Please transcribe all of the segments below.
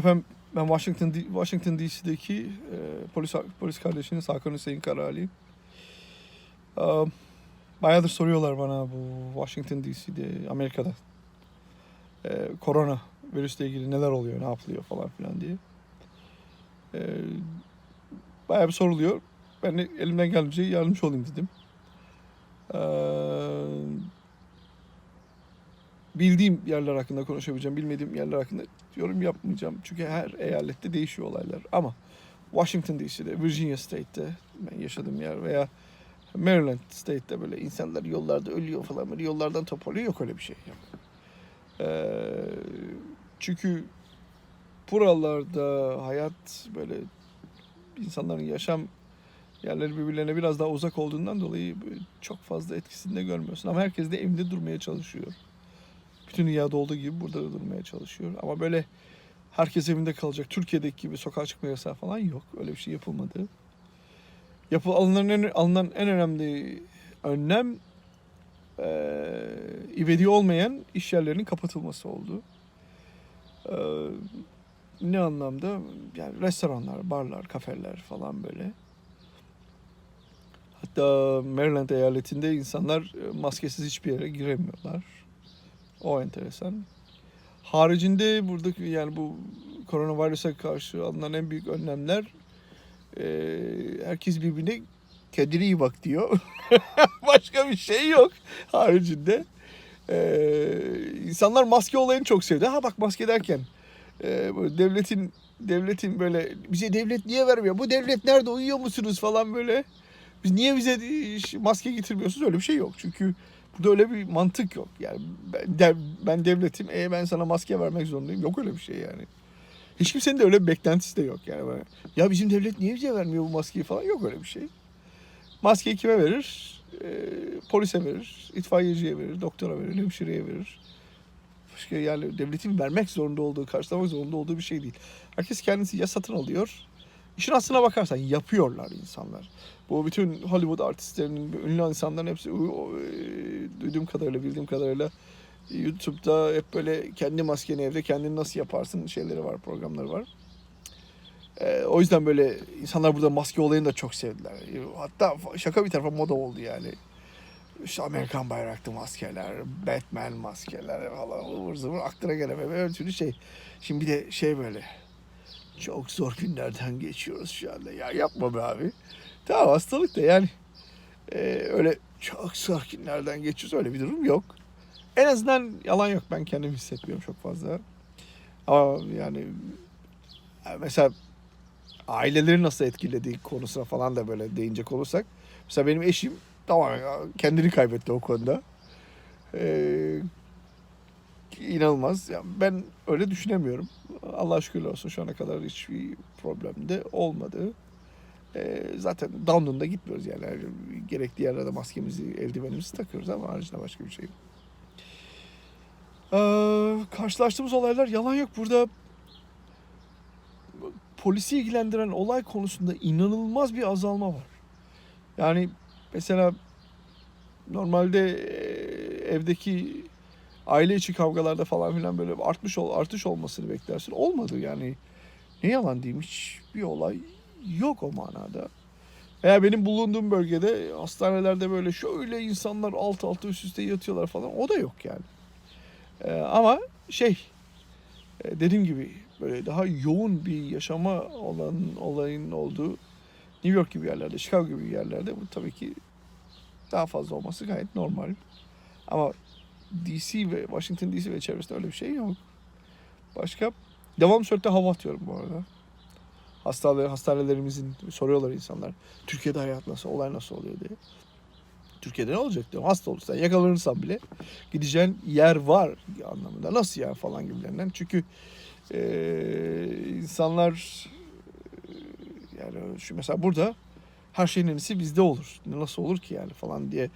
Efendim ben Washington Washington DC'deki e, polis polis kardeşiniz Hakan Hüseyin Karali. E, bayağıdır soruyorlar bana bu Washington DC'de Amerika'da e, korona virüsle ilgili neler oluyor, ne yapılıyor falan filan diye. E, bayağı bir soruluyor. Ben de elimden geldiğince yardımcı olayım dedim. E, bildiğim yerler hakkında konuşabileceğim, bilmediğim yerler hakkında yorum yapmayacağım. Çünkü her eyalette değişiyor olaylar. Ama Washington DC'de, Virginia State'te ben yaşadığım yer veya Maryland State'te böyle insanlar yollarda ölüyor falan böyle yollardan toparlıyor. Yok öyle bir şey. Ee, çünkü buralarda hayat böyle insanların yaşam yerleri birbirlerine biraz daha uzak olduğundan dolayı çok fazla etkisini de görmüyorsun. Ama herkes de evinde durmaya çalışıyor. Bütün dünyada olduğu gibi burada da durmaya çalışıyor. Ama böyle herkes evinde kalacak. Türkiye'deki gibi sokağa çıkma yasağı falan yok. Öyle bir şey yapılmadı. Yapı, alınan, en, alınan en önemli önlem eee ivedi olmayan iş yerlerinin kapatılması oldu. Eee, ne anlamda? Yani restoranlar, barlar, kafeler falan böyle. Hatta Maryland eyaletinde insanlar e, maskesiz hiçbir yere giremiyorlar. O enteresan. Haricinde buradaki yani bu koronavirüse karşı alınan en büyük önlemler e, herkes birbirine kendine iyi bak diyor. Başka bir şey yok haricinde. E, insanlar maske olayını çok sevdi. Ha bak maske derken e, devletin devletin böyle bize devlet niye vermiyor? Bu devlet nerede uyuyor musunuz falan böyle. Biz niye bize e, maske getirmiyorsunuz? Öyle bir şey yok. Çünkü Burada öyle bir mantık yok. Yani ben, dev- ben devletim, e, ben sana maske vermek zorundayım. Yok öyle bir şey yani. Hiç kimsenin de öyle bir beklentisi de yok yani. Böyle, ya bizim devlet niye bize vermiyor bu maskeyi falan yok öyle bir şey. Maskeyi kime verir? E, polise verir, itfaiyeciye verir, doktora verir, hemşireye verir. Başka yani devletin vermek zorunda olduğu, karşılamak zorunda olduğu bir şey değil. Herkes kendisi ya satın alıyor. İşin aslına bakarsan yapıyorlar insanlar. Bu bütün Hollywood artistlerinin, ünlü insanların hepsi e, duyduğum kadarıyla, bildiğim kadarıyla YouTube'da hep böyle kendi maskeni evde kendini nasıl yaparsın şeyleri var, programları var. E, o yüzden böyle insanlar burada maske olayını da çok sevdiler. E, Hatta şaka bir tarafa moda oldu yani. İşte Amerikan bayraklı maskeler, Batman maskeler falan ıvır zıvır aklına geleme böyle türlü şey. Şimdi bir de şey böyle çok zor günlerden geçiyoruz şu anda. Ya yapma be abi. Tamam hastalık da yani e, öyle çok zor günlerden geçiyoruz öyle bir durum yok. En azından yalan yok ben kendim hissetmiyorum çok fazla. Ama yani e, mesela aileleri nasıl etkilediği konusuna falan da böyle değinecek olursak. Mesela benim eşim tamam kendini kaybetti o konuda. Ee, inanılmaz. Yani ben öyle düşünemiyorum. Allah şükürler olsun şu ana kadar hiçbir problem de olmadı. Ee, zaten down'unda gitmiyoruz yani. Yani Gerekli yerlerde maskemizi, eldivenimizi takıyoruz ama haricinde başka bir şey yok. Ee, karşılaştığımız olaylar yalan yok. Burada polisi ilgilendiren olay konusunda inanılmaz bir azalma var. Yani mesela normalde e, evdeki aile içi kavgalarda falan filan böyle artmış ol artış olmasını beklersin. Olmadı yani. Ne yalan diyeyim hiçbir olay yok o manada. Veya benim bulunduğum bölgede hastanelerde böyle şöyle insanlar alt alta üst üste yatıyorlar falan o da yok yani. Ee, ama şey e, dediğim gibi böyle daha yoğun bir yaşama olan olayın olduğu New York gibi yerlerde, Chicago gibi yerlerde bu tabii ki daha fazla olması gayet normal. Ama DC ve Washington DC ve çevresinde öyle bir şey yok. Başka devam sürekli hava atıyorum bu arada. Hastaneler, hastanelerimizin soruyorlar insanlar. Türkiye'de hayat nasıl, olay nasıl oluyor diye. Türkiye'de ne olacak diyorum. Hasta olursan yakalanırsan bile gideceğin yer var anlamında. Nasıl ya falan gibilerinden. Çünkü eee, insanlar eee, yani şu mesela burada her şeyin en iyisi bizde olur. Nasıl olur ki yani falan diye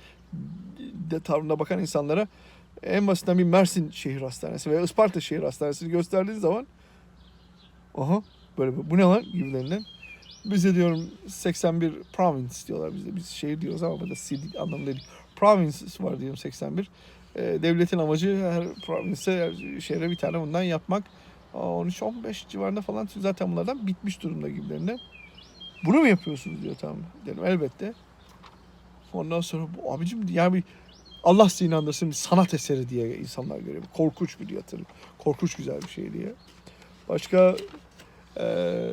de tavrına bakan insanlara en basitinden bir Mersin şehir hastanesi veya Isparta şehir hastanesini gösterdiğin zaman aha böyle bu ne lan gibilerinden. Bize diyorum 81 province diyorlar bizde. Biz şehir diyoruz ama burada city anlamında değil. Province var diyorum 81. Ee, devletin amacı her province'e, her şehre bir tane bundan yapmak. Aa, 13-15 civarında falan zaten bunlardan bitmiş durumda gibilerinden. Bunu mu yapıyorsunuz diyor tamam. Dedim elbette. Ondan sonra bu abicim yani bir Allah bir sanat eseri diye insanlar görüyor. Korkunç bir yatırım. Korkunç güzel bir şey diye. Başka eee,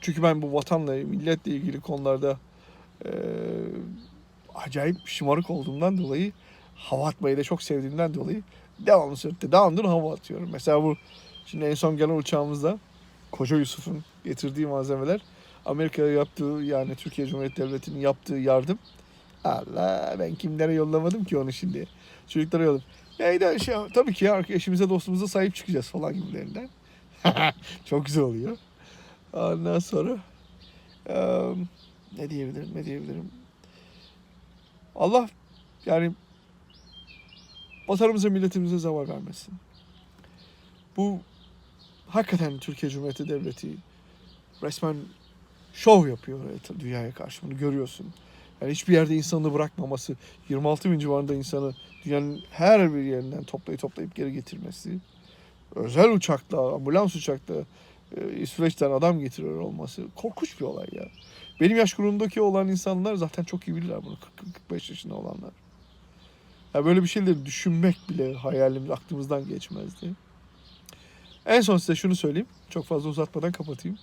çünkü ben bu vatanla, milletle ilgili konularda eee, acayip şımarık olduğumdan dolayı hava atmayı da çok sevdiğimden dolayı devamlı sürekli devamlı hava atıyorum. Mesela bu şimdi en son gelen uçağımızda Koca Yusuf'un getirdiği malzemeler Amerika'ya yaptığı yani Türkiye Cumhuriyeti Devleti'nin yaptığı yardım Allah ben kimlere yollamadım ki onu şimdi. Çocuklara yolladım. Ya da şey, tabii ki ya eşimize dostumuza sahip çıkacağız falan gibilerinden. Çok güzel oluyor. Ondan sonra eee, ne diyebilirim ne diyebilirim. Allah yani vatanımıza milletimize zavar vermesin. Bu hakikaten Türkiye Cumhuriyeti Devleti resmen şov yapıyor dünyaya karşı bunu görüyorsun. Yani hiçbir yerde insanı bırakmaması, 26 bin civarında insanı dünyanın her bir yerinden toplayıp toplayıp geri getirmesi, özel uçakla, ambulans uçakla e, İsveç'ten adam getiriyor olması korkunç bir olay ya. Benim yaş grubumdaki olan insanlar zaten çok iyi bilirler bunu 40-45 yaşında olanlar. Ya böyle bir şeyleri düşünmek bile hayalim aklımızdan geçmezdi. En son size şunu söyleyeyim. Çok fazla uzatmadan kapatayım.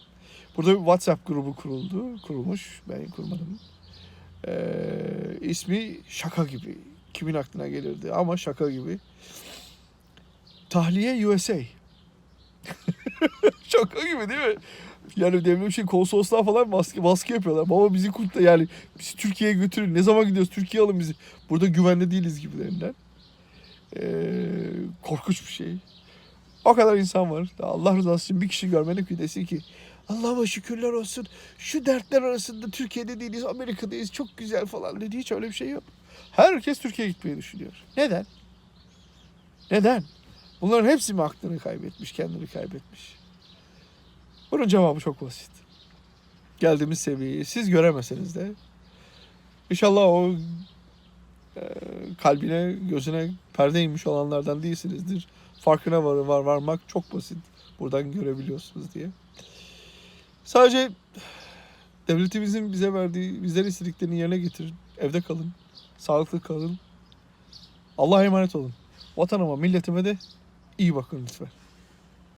Burada bir WhatsApp grubu kuruldu. Kurulmuş. Ben kurmadım. Ee, ismi şaka gibi. Kimin aklına gelirdi ama şaka gibi. Tahliye USA. şaka gibi değil mi? Yani devlet şey konsolosluğa falan baskı, baskı yapıyorlar. Baba bizi kurtar yani bizi Türkiye'ye götürün. Ne zaman gidiyoruz? Türkiye alın bizi. Burada güvende değiliz gibilerinden. Ee, korkunç bir şey. O kadar insan var. Allah rızası için bir kişi görmedim ki desin ki Allah'ıma şükürler olsun. Şu dertler arasında Türkiye'de değiliz, Amerika'dayız. Çok güzel falan dedi. Hiç öyle bir şey yok. Herkes Türkiye'ye gitmeyi düşünüyor. Neden? Neden? Bunların hepsi mi aklını kaybetmiş, kendini kaybetmiş? Bunun cevabı çok basit. Geldiğimiz seviyeyi siz göremeseniz de inşallah o e, kalbine, gözüne perde inmiş olanlardan değilsinizdir. Farkına var, var varmak çok basit. Buradan görebiliyorsunuz diye. Sadece devletimizin bize verdiği, bizden istediklerini yerine getirin. Evde kalın. Sağlıklı kalın. Allah'a emanet olun. Vatanıma, milletime de iyi bakın lütfen.